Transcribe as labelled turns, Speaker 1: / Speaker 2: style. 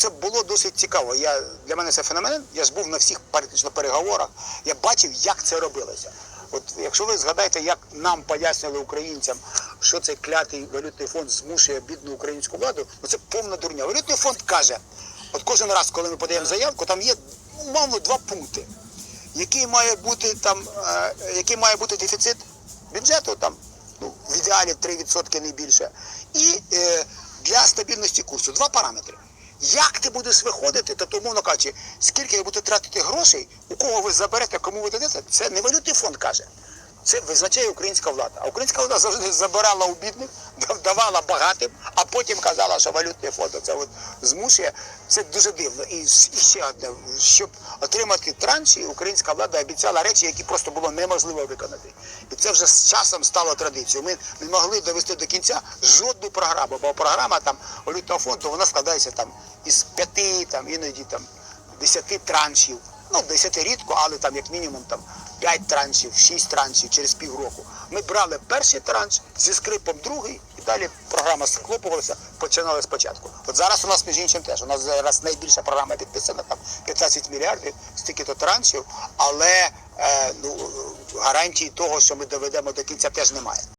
Speaker 1: Це було досить цікаво. Я, для мене це феномен. Я ж був на всіх практично переговорах. Я бачив, як це робилося. От якщо ви згадаєте, як нам пояснювали українцям, що цей клятий валютний фонд змушує бідну українську владу, ну це повна дурня. Валютний фонд каже, от кожен раз, коли ми подаємо заявку, там є умовно два пункти. Який має бути там, е, який має бути дефіцит бюджету, там ну, в ідеалі 3% не більше. І е, для стабільності курсу два параметри. Як ти будеш виходити, тобто, умовно кажучи, скільки ви будете тратити грошей, у кого ви заберете, кому ви дадете, це не валютний фонд каже. Це визначає українська влада. А українська влада завжди забирала у бідних, давала багатим, потім казала, що валютний фонд це от змушує. Це дуже дивно. І, ще одне, щоб отримати транші, українська влада обіцяла речі, які просто було неможливо виконати. І це вже з часом стало традицією. Ми не могли довести до кінця жодну програму, бо програма там валютного фонду вона складається там із п'яти, там іноді там десяти траншів. Ну, десяти рідко, але там як мінімум там 5 траншів, 6 траншів через півроку. Ми брали перший транш зі скрипом другий, і далі програма схлопувалася, починали спочатку. От зараз у нас, між іншим, теж у нас зараз найбільша програма підписана, там 15 мільярдів, стільки-то траншів, але е, ну, гарантії того, що ми доведемо до кінця, теж немає.